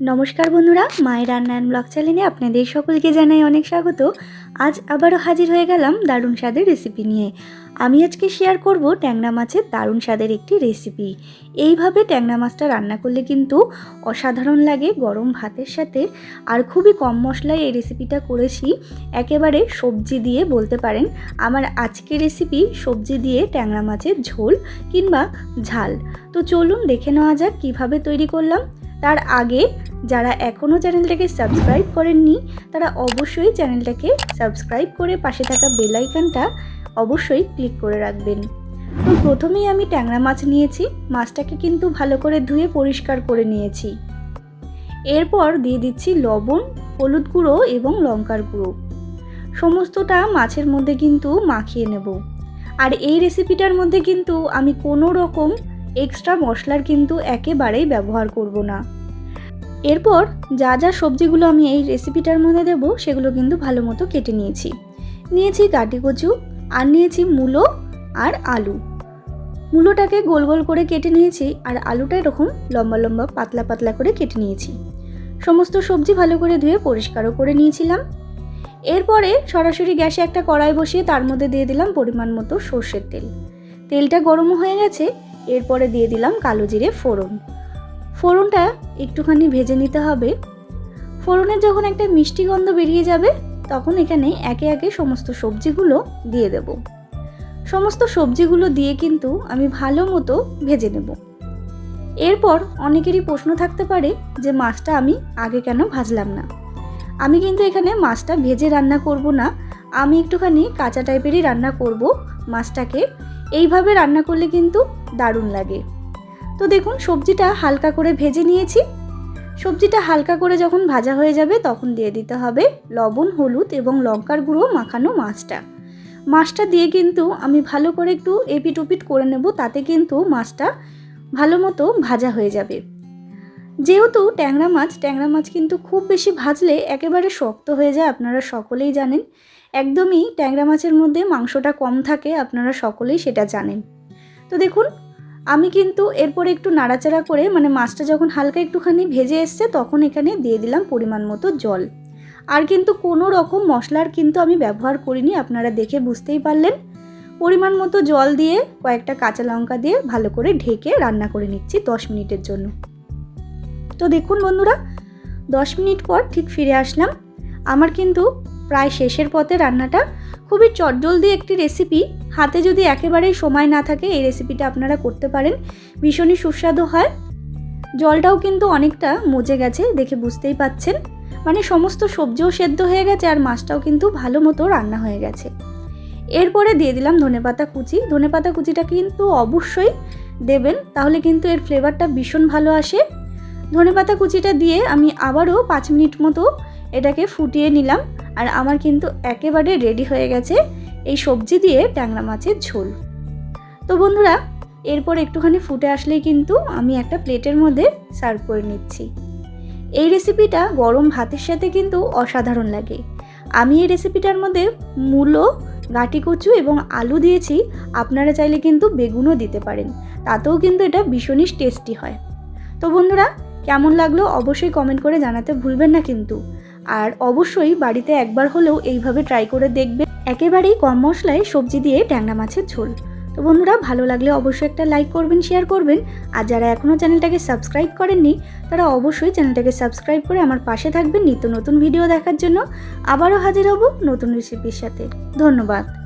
নমস্কার বন্ধুরা, মায়ের রান্নান ব্লগ চ্যানেলে আপনাদের সকলকে জানাই অনেক স্বাগত। আজ আবারও হাজির হয়ে গেলাম দারুণ স্বাদের রেসিপি নিয়ে। আমি আজকে শেয়ার করব ট্যাংরা মাছের দারুণ স্বাদের একটি রেসিপি এইভাবে ট্যাংরা মাছটা রান্না করলে কিন্তু অসাধারণ লাগে গরম ভাতের সাথে। আর খুবই কম মশলায় এই রেসিপিটা করেছি। একেবারে সবজি দিয়ে বলতে পারেন। আমার আজকে রেসিপি সবজি দিয়ে ট্যাংরা মাছের ঝোল কিংবা ঝাল। তো চলুন দেখে নেওয়া যাক কীভাবে তৈরি করলাম। তার আগে যারা এখনও চ্যানেলটাকে সাবস্ক্রাইব করেননি, তারা অবশ্যই চ্যানেলটাকে সাবস্ক্রাইব করে পাশে থাকা বেল আইকনটা অবশ্যই ক্লিক করে রাখবেন। তো প্রথমেই আমি ট্যাংরা মাছ নিয়েছি, মাছটাকে কিন্তু ভালো করে ধুয়ে পরিষ্কার করে নিয়েছি। এরপর দিয়ে দিচ্ছি লবণ, হলুদ গুঁড়ো এবং লঙ্কার গুঁড়ো। সমস্তটা মাছের মধ্যে কিন্তু মাখিয়ে নেব। আর এই রেসিপিটার মধ্যে কিন্তু আমি কোনো রকম এক্সট্রা মশলার কিন্তু একেবারেই ব্যবহার করব না। এরপর যা যা সবজিগুলো আমি এই রেসিপিটার মধ্যে দেব, সেগুলো কিন্তু ভালো মতো কেটে নিয়েছি। নিয়েছি কাটি কচু আর নিয়েছি মূলো আর আলু। মূলোটাকে গোল গোল করে কেটে নিয়েছি, আর আলুটা এরকম লম্বা লম্বা পাতলা পাতলা করে কেটে নিয়েছি। সমস্ত সবজি ভালো করে ধুয়ে পরিষ্কারও করে নিয়েছিলাম। এরপরে সরাসরি গ্যাসে একটা কড়াই বসিয়ে তার মধ্যে দিয়ে দিলাম পরিমাণ মতো সর্ষের তেল। তেলটা গরম হয়ে গেছে এরপরে দিয়ে দিলাম কালো জিরে ফোড়ন। ফোড়নটা একটুখানি ভেজে নিতে হবে। ফোড়নের যখন একটা মিষ্টি গন্ধ বেরিয়ে যাবে, তখন এখানে একে একে সমস্ত সবজিগুলো দিয়ে দেব। সমস্ত সবজিগুলো দিয়ে কিন্তু আমি ভালো মতো ভেজে নেব। এরপর অনেকেরই প্রশ্ন থাকতে পারে যে মাছটা আমি আগে কেন ভাজলাম না? আমি কিন্তু এখানে মাছটা ভেজে রান্না করব না। আমি একটুখানি কাঁচা টাইপেরই রান্না করব মাছটাকে। এইভাবে রান্না করলে কিন্তু দারুণ লাগে। তো দেখুন, সবজিটা হালকা করে ভেজে নিয়েছি। সবজিটা হালকা করে যখন ভাজা হয়ে যাবে, তখন দিয়ে দিতে হবে লবণ, হলুদ এবং লঙ্কার গুঁড়ো মাখানো মাছটা। মাছটা দিয়ে কিন্তু আমি ভালো করে একটু এপিট ওপিট করে নেব, তাতে কিন্তু মাছটা ভালো মতো ভাজা হয়ে যাবে। যেহেতু ট্যাংরা মাছ ট্যাংরা মাছ কিন্তু খুব বেশি ভাজলে একেবারে শক্ত হয়ে যায়, আপনারা সকলেই জানেন। একদমই ট্যাংরা মাছের মধ্যে মাংসটা কম থাকে, আপনারা সকলেই সেটা জানেন। তো দেখুন আমি কিন্তু এরপরে একটু নাড়াচাড়া করে মানে মাছটা যখন হালকা একটুখানি ভেজে এসছে, তখন এখানে দিয়ে দিলাম পরিমাণ মতো জল। আর কিন্তু কোনো রকম মশলার কিন্তু আমি ব্যবহার করিনি, আপনারা দেখে বুঝতেই পারলেন। পরিমাণ মতো জল দিয়ে কয়েকটা কাঁচা লঙ্কা দিয়ে ভালো করে ঢেকে রান্না করে নিচ্ছি দশ মিনিটের জন্য। তো দেখুন বন্ধুরা, দশ মিনিট পর ঠিক ফিরে আসলাম। আমার কিন্তু প্রায় শেষের পথে রান্নাটা খুবই চটজলদি একটি রেসিপি হাতে যদি একেবারেই সময় না থাকে, এই রেসিপিটা আপনারা করতে পারেন। ভীষণই সুস্বাদু হয়। জলটাও কিন্তু অনেকটা মজে গেছে, দেখে বুঝতেই পাচ্ছেন। মানে সমস্ত সবজিও সেদ্ধ হয়ে গেছে আর মাছটাও কিন্তু ভালো মতো রান্না হয়ে গেছে। এরপরে দিয়ে দিলাম ধনেপাতা কুচি। ধনেপাতা কুচিটা কিন্তু অবশ্যই দেবেন, তাহলে কিন্তু এর ফ্লেভারটা ভীষণ ভালো আসে। ধনেপাতা কুচিটা দিয়ে আমি আবারও পাঁচ মিনিট মতো এটাকে ফুটিয়ে নিলাম। আর আমার কিন্তু একেবারে রেডি হয়ে গেছে এই সবজি দিয়ে ট্যাংরা মাছের ঝোল। তো বন্ধুরা, এরপর একটুখানি ফুটে আসলেই কিন্তু আমি একটা প্লেটের মধ্যে সার্ভ করে নিচ্ছি। এই রেসিপিটা গরম ভাতের সাথে কিন্তু অসাধারণ লাগে। আমি এই রেসিপিটার মধ্যে মূলো গাটি কচু এবং আলু দিয়েছি, আপনারা চাইলে কিন্তু বেগুনও দিতে পারেন, তাতেও কিন্তু এটা ভীষণই টেস্টি হয়। তো বন্ধুরা, কেমন লাগল অবশ্যই কমেন্ট করে জানাতে ভুলবেন না কিন্তু। আর অবশ্যই বাড়িতে একবার হলেও এইভাবে ট্রাই করে দেখবে। একেবারেই কম মশলায় সবজি দিয়ে ট্যাংরা মাছের ঝোল। তো বন্ধুরা, ভালো লাগলে অবশ্যই একটা লাইক করবেন শেয়ার করবেন। আর যারা এখনও চ্যানেলটাকে সাবস্ক্রাইব করেননি, তারা অবশ্যই চ্যানেলটাকে সাবস্ক্রাইব করে আমার পাশে থাকবেন নিত্য নতুন ভিডিও দেখার জন্য। আবারও হাজির হব নতুন রেসিপির সাথে। ধন্যবাদ।